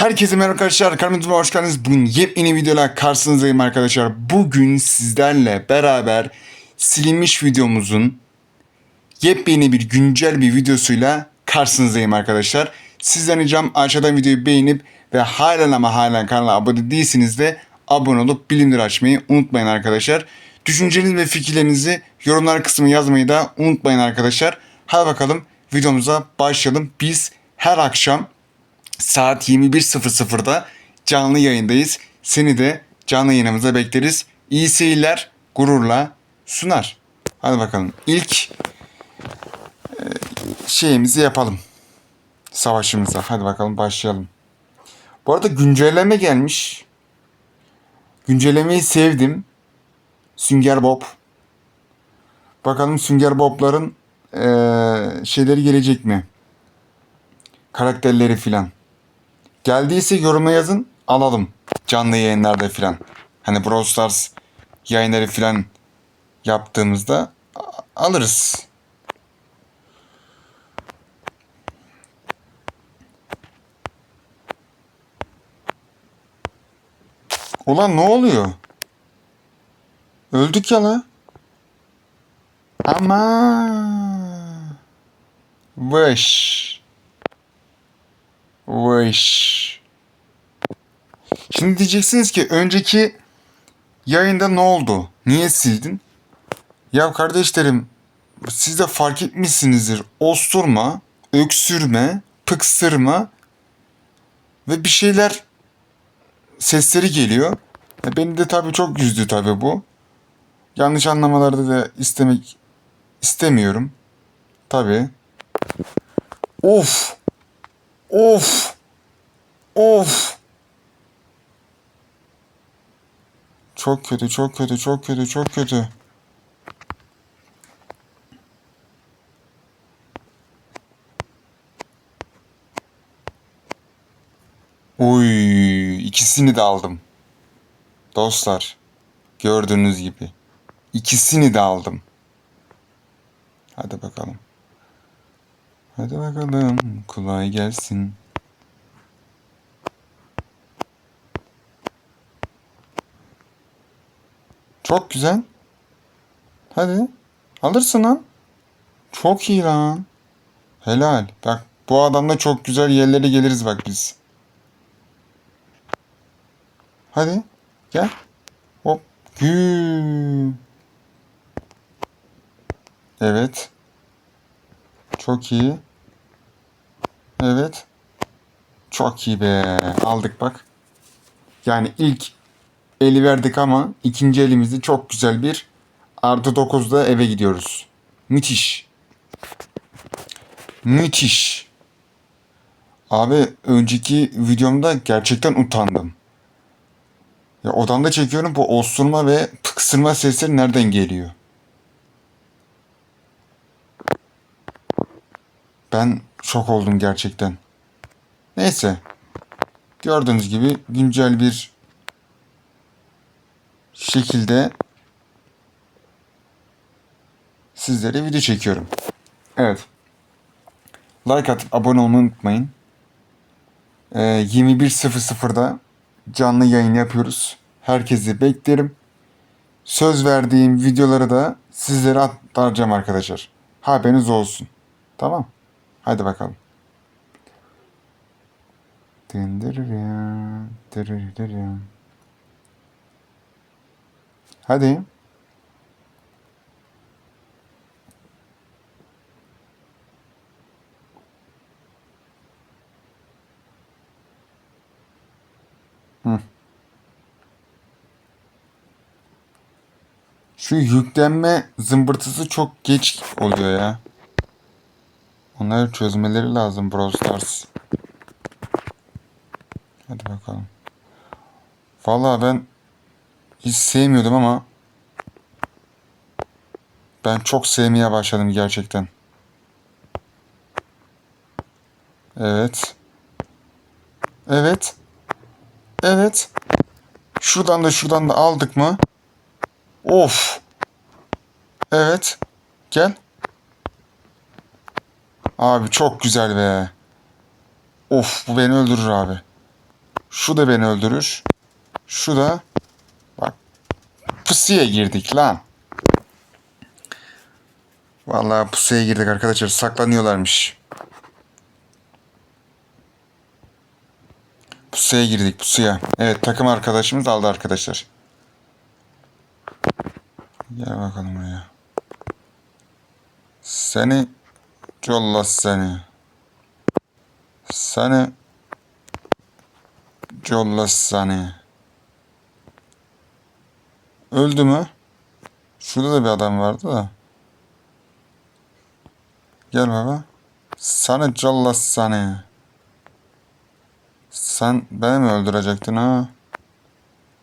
Herkese merhaba arkadaşlar. Kanalıma hoş geldiniz. Bugün yepyeni videolar karşınızdayım arkadaşlar. Bugün sizlerle beraber silinmiş videomuzun yepyeni bir güncel bir videosuyla karşınızdayım arkadaşlar. Sizden ricam aşağıdan videoyu beğenip ve halen ama halen kanala abone değilsiniz de abone olup bilimleri açmayı unutmayın arkadaşlar. Düşüncelerinizi ve fikirlerinizi yorumlar kısmına yazmayı da unutmayın arkadaşlar. Hadi bakalım videomuza başlayalım. Biz her akşam saat 21.00'da canlı yayındayız. Seni de canlı yayınımıza bekleriz. İyi seyirler, gururla sunar. Hadi bakalım. İlk e, şeyimizi yapalım. Savaşımıza. Hadi bakalım başlayalım. Bu arada güncelleme gelmiş. Güncellemeyi sevdim. Sünger Bob. Bakalım Sünger Bob'ların e, şeyleri gelecek mi? Karakterleri filan. Geldiyse yoruma yazın alalım. Canlı yayınlarda filan. Hani Brawl Stars yayınları filan yaptığımızda alırız. Ulan ne oluyor? Öldük ya la. Ama. Vış. Vış. Şimdi diyeceksiniz ki önceki yayında ne oldu? Niye sildin? Ya kardeşlerim siz de fark etmişsinizdir. Osturma, öksürme, pıksırma ve bir şeyler sesleri geliyor. E, Beni de tabii çok üzdü tabii bu. Yanlış anlamalarda da istemek istemiyorum. Tabii. Of. Of. Of. Çok kötü, çok kötü, çok kötü, çok kötü. Uy, ikisini de aldım. Dostlar, gördüğünüz gibi. İkisini de aldım. Hadi bakalım. Hadi bakalım, kolay gelsin. Çok güzel. Hadi. Alırsın lan. Çok iyi lan. Helal. Bak bu adamla çok güzel yerlere geliriz bak biz. Hadi. Gel. Hop. Gü. Evet. Çok iyi. Evet. Çok iyi be. Aldık bak. Yani ilk eli verdik ama ikinci elimizde çok güzel bir artı 9'da eve gidiyoruz. Müthiş. Müthiş. Abi önceki videomda gerçekten utandım. Ya odamda çekiyorum bu osurma ve pıksırma sesleri nereden geliyor? Ben şok oldum gerçekten. Neyse. Gördüğünüz gibi güncel bir şekilde sizlere video çekiyorum. Evet. Like atıp abone olmayı unutmayın. Ee, 21.00'da canlı yayın yapıyoruz. Herkesi beklerim. Söz verdiğim videoları da sizlere aktaracağım arkadaşlar. Haberiniz olsun. Tamam. Hadi bakalım. Hadi. Hı. Şu yüklenme zımbırtısı çok geç oluyor ya. Onları çözmeleri lazım Brawl Stars. Hadi bakalım. Vallahi ben hiç sevmiyordum ama ben çok sevmeye başladım gerçekten. Evet. Evet. Evet. Şuradan da şuradan da aldık mı? Of. Evet. Gel. Abi çok güzel be. Of bu beni öldürür abi. Şu da beni öldürür. Şu da bak pusuya girdik lan. Vallahi pusuya girdik arkadaşlar. Saklanıyorlarmış. Pusuya girdik pusuya. Evet takım arkadaşımız aldı arkadaşlar. Gel bakalım buraya. Seni Collas seni. Seni Collas seni. Öldü mü? Şurada da bir adam vardı da. Gel baba. Sana Collas seni. Sen beni mi öldürecektin ha?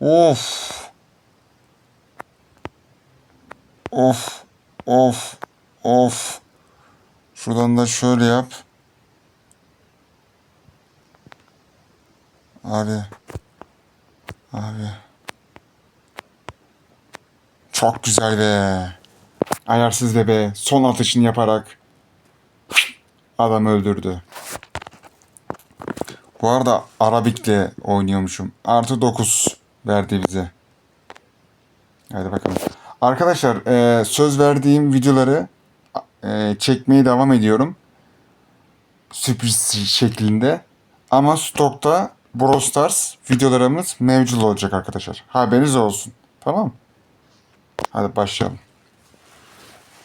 Of. Of. Of. Of. Şuradan da şöyle yap. Abi. Abi. Çok güzel be. Ayarsız bebe son atışını yaparak adam öldürdü. Bu arada Arabik'le oynuyormuşum. Artı 9 verdi bize. Hadi bakalım. Arkadaşlar e, söz verdiğim videoları e, çekmeye devam ediyorum. Sürpriz şeklinde. Ama stokta Brawl Stars videolarımız mevcut olacak arkadaşlar. Haberiniz olsun. Tamam Hadi başlayalım.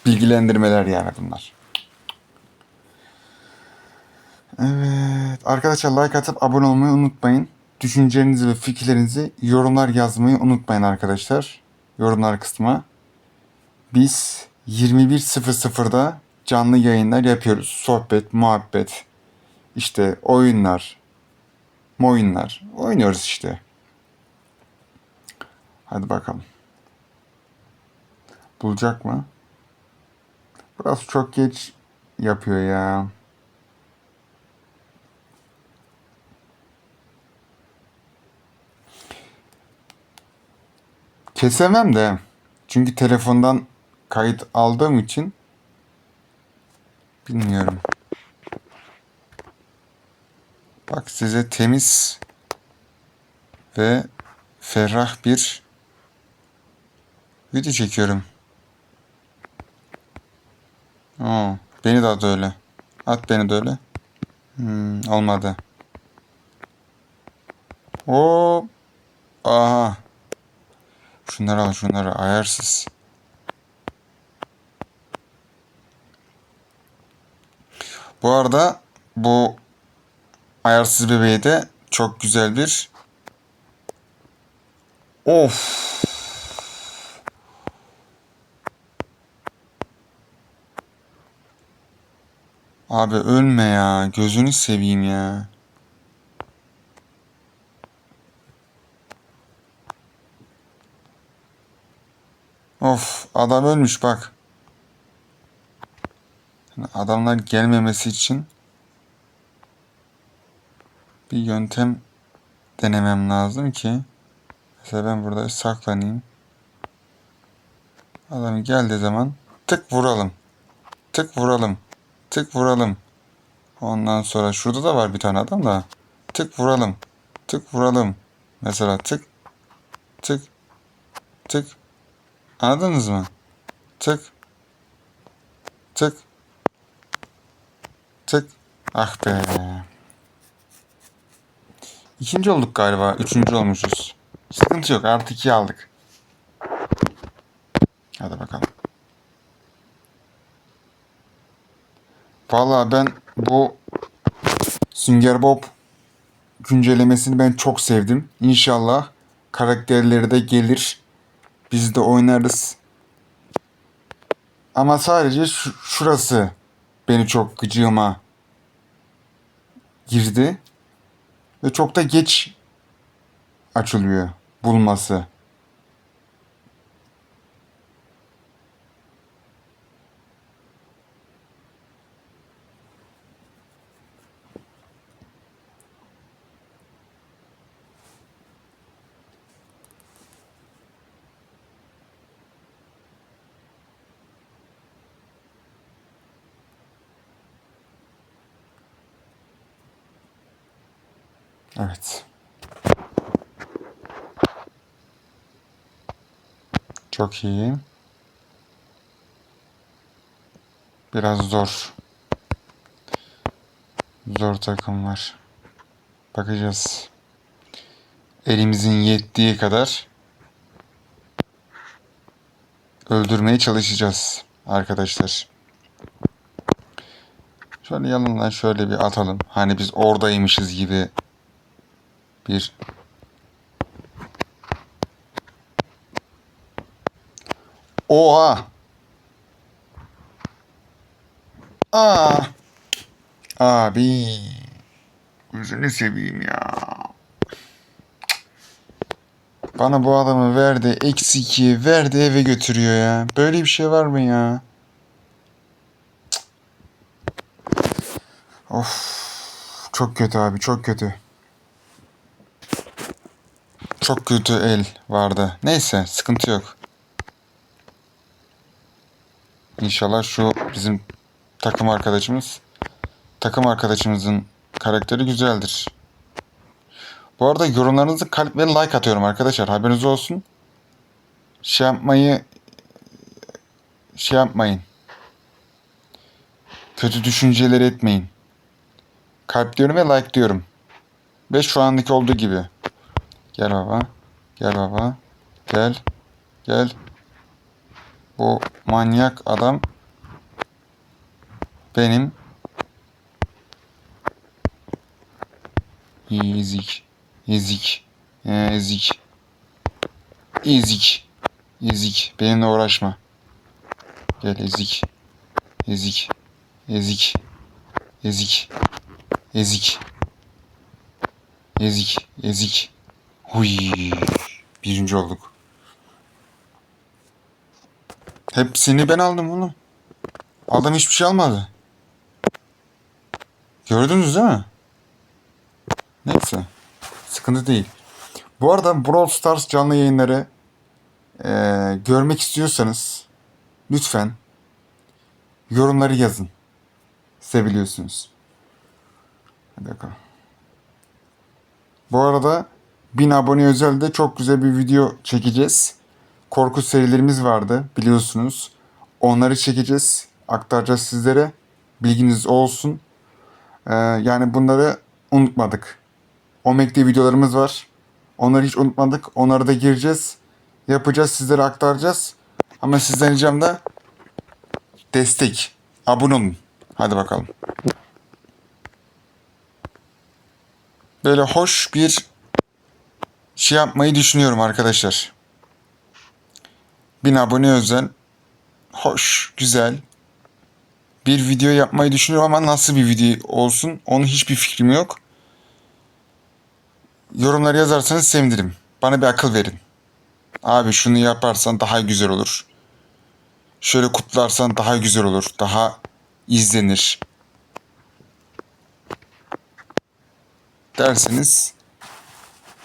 Bilgilendirmeler yani bunlar. Evet. Arkadaşlar like atıp abone olmayı unutmayın. Düşüncelerinizi ve fikirlerinizi yorumlar yazmayı unutmayın arkadaşlar. Yorumlar kısmına. Biz 21.00'da canlı yayınlar yapıyoruz. Sohbet, muhabbet, işte oyunlar, oyunlar. Oynuyoruz işte. Hadi bakalım. Bulacak mı? Burası çok geç yapıyor ya. Kesemem de. Çünkü telefondan kayıt aldığım için bilmiyorum. Bak size temiz ve ferah bir video çekiyorum. Oo, beni de at öyle. At beni de öyle. Hmm, olmadı. Hop. Aha. Şunları al şunları ayarsız. Bu arada bu ayarsız bebeği de çok güzel bir Of. Abi ölme ya. Gözünü seveyim ya. Of adam ölmüş bak. Adamlar gelmemesi için bir yöntem denemem lazım ki mesela ben burada saklanayım. Adam geldiği zaman tık vuralım. Tık vuralım. Tık vuralım. Ondan sonra şurada da var bir tane adam da. Tık vuralım. Tık vuralım. Mesela tık tık tık Anladınız mı? Tık. Tık. Tık. Ah be. İkinci olduk galiba. Üçüncü olmuşuz. Sıkıntı yok. Artı iki aldık. Hadi bakalım. Valla ben bu Sünger Bob güncellemesini ben çok sevdim. İnşallah karakterleri de gelir. Biz de oynarız. Ama sadece şu, şurası beni çok gıcığıma girdi. Ve çok da geç açılıyor bulması. Evet. Çok iyi. Biraz zor. Zor takımlar. Bakacağız. Elimizin yettiği kadar öldürmeye çalışacağız arkadaşlar. Şöyle yanından şöyle bir atalım. Hani biz oradaymışız gibi bir Oha! Aa! Abi. Gözünü seveyim ya. Bana bu adamı verdi. Eksi iki verdi eve götürüyor ya. Böyle bir şey var mı ya? Of. Çok kötü abi çok kötü. Çok kötü el vardı. Neyse sıkıntı yok. İnşallah şu bizim takım arkadaşımız takım arkadaşımızın karakteri güzeldir. Bu arada yorumlarınızı kalp ve like atıyorum arkadaşlar. Haberiniz olsun. Şey yapmayı şey yapmayın. Kötü düşünceleri etmeyin. Kalp diyorum ve like diyorum. Ve şu andaki olduğu gibi. Gel baba. Gel baba. Gel. Gel. Bu manyak adam benim ezik ezik ezik ezik ezik benimle uğraşma gel ezik ezik ezik ezik ezik ezik ezik huy birinci olduk hepsini ben aldım oğlum adam hiçbir şey almadı Gördünüz değil mi? Neyse. Sıkıntı değil. Bu arada Brawl Stars canlı yayınları eee, görmek istiyorsanız lütfen yorumları yazın. Seviliyorsunuz. Hadi bakalım. Bu arada 1000 abone özelde çok güzel bir video çekeceğiz. Korku serilerimiz vardı biliyorsunuz. Onları çekeceğiz. Aktaracağız sizlere. Bilginiz olsun. Ee, yani bunları unutmadık. Omeg'de videolarımız var. Onları hiç unutmadık. Onları da gireceğiz. Yapacağız. Sizlere aktaracağız. Ama sizden ricam da destek. Abone olun. Hadi bakalım. Böyle hoş bir şey yapmayı düşünüyorum arkadaşlar. 1000 abone özel. Hoş, güzel, bir video yapmayı düşünüyorum ama nasıl bir video olsun onun hiçbir fikrim yok. Yorumları yazarsanız sevinirim. Bana bir akıl verin. Abi şunu yaparsan daha güzel olur. Şöyle kutlarsan daha güzel olur. Daha izlenir. Derseniz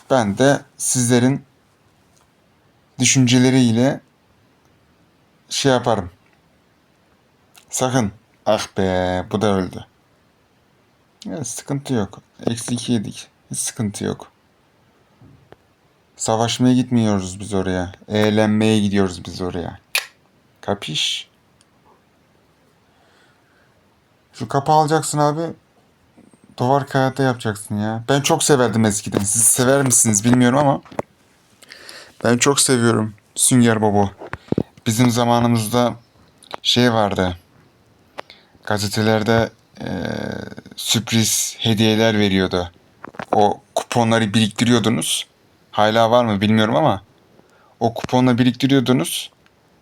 ben de sizlerin düşünceleriyle şey yaparım. Sakın Ah be bu da öldü. Ya, sıkıntı yok. Eksi iki yedik. Hiç sıkıntı yok. Savaşmaya gitmiyoruz biz oraya. Eğlenmeye gidiyoruz biz oraya. Kapiş? Şu kapı alacaksın abi. Duvar kağıtta yapacaksın ya. Ben çok severdim eskiden. Siz sever misiniz bilmiyorum ama. Ben çok seviyorum Sünger Bobo. Bizim zamanımızda şey vardı gazetelerde e, sürpriz hediyeler veriyordu. O kuponları biriktiriyordunuz. Hala var mı bilmiyorum ama o kuponla biriktiriyordunuz.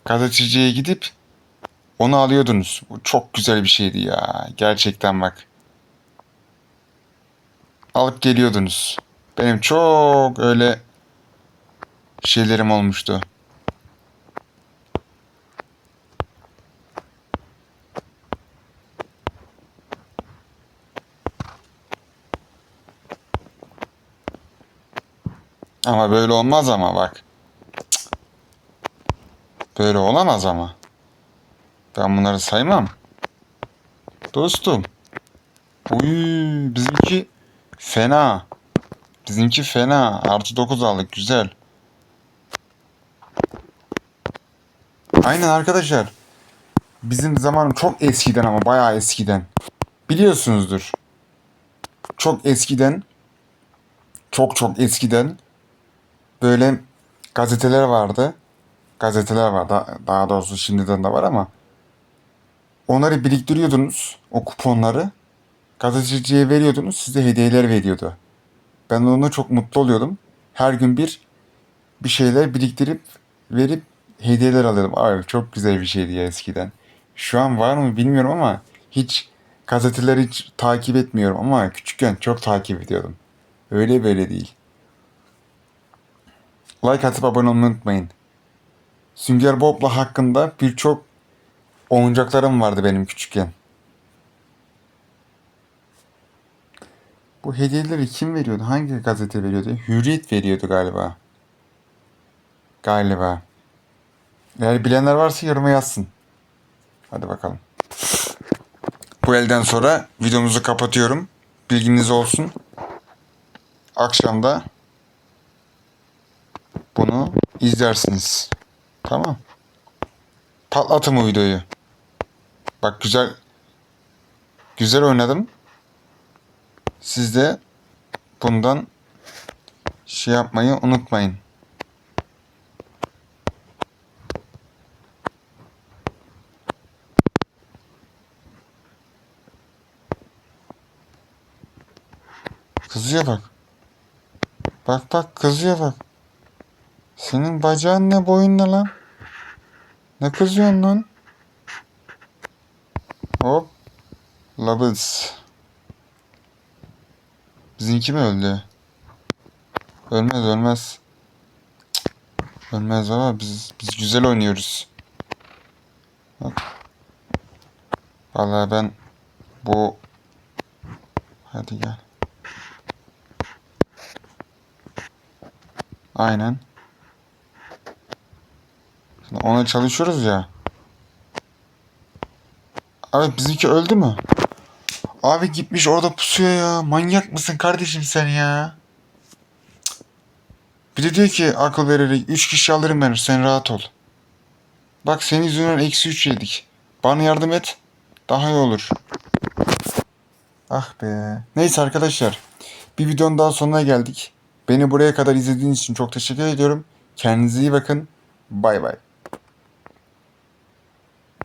Gazeteciye gidip onu alıyordunuz. Bu çok güzel bir şeydi ya. Gerçekten bak. Alıp geliyordunuz. Benim çok öyle şeylerim olmuştu. Ama böyle olmaz ama bak. Böyle olamaz ama. Ben bunları saymam. Dostum. Uy, bizimki fena. Bizimki fena. Artı 9 aldık. Güzel. Aynen arkadaşlar. Bizim zaman çok eskiden ama bayağı eskiden. Biliyorsunuzdur. Çok eskiden çok çok eskiden böyle gazeteler vardı. Gazeteler var. Da- Daha doğrusu şimdiden de var ama onları biriktiriyordunuz. O kuponları. Gazeteciye veriyordunuz. Size hediyeler veriyordu. Ben ona çok mutlu oluyordum. Her gün bir bir şeyler biriktirip verip hediyeler alıyordum. Abi çok güzel bir şeydi ya eskiden. Şu an var mı bilmiyorum ama hiç gazeteleri hiç takip etmiyorum ama küçükken çok takip ediyordum. Öyle böyle değil. Like atıp abone olmayı unutmayın. Sünger Bob'la hakkında birçok oyuncaklarım vardı benim küçükken. Bu hediyeleri kim veriyordu? Hangi gazete veriyordu? Hürriyet veriyordu galiba. Galiba. Eğer bilenler varsa yoruma yazsın. Hadi bakalım. Bu elden sonra videomuzu kapatıyorum. Bilginiz olsun. Akşamda bunu izlersiniz. Tamam. Patlatın bu videoyu. Bak güzel güzel oynadım. Siz de bundan şey yapmayı unutmayın. Kızıyor bak. Bak bak kızıyor bak. Senin bacağın ne boyun ne lan? Ne kızıyorsun lan? Hop. Labız. Bizimki mi öldü? Ölmez ölmez. Cık. Ölmez ama biz biz güzel oynuyoruz. Bak. Ben bu hadi gel. Aynen. Şimdi ona çalışıyoruz ya. Abi bizimki öldü mü? Abi gitmiş orada pusuyor ya. Manyak mısın kardeşim sen ya? Bir de diyor ki akıl vererek 3 kişi alırım ben sen rahat ol. Bak senin yüzünden eksi 3 yedik. Bana yardım et. Daha iyi olur. Ah be. Neyse arkadaşlar. Bir videonun daha sonuna geldik. Beni buraya kadar izlediğiniz için çok teşekkür ediyorum. Kendinize iyi bakın. Bay bay.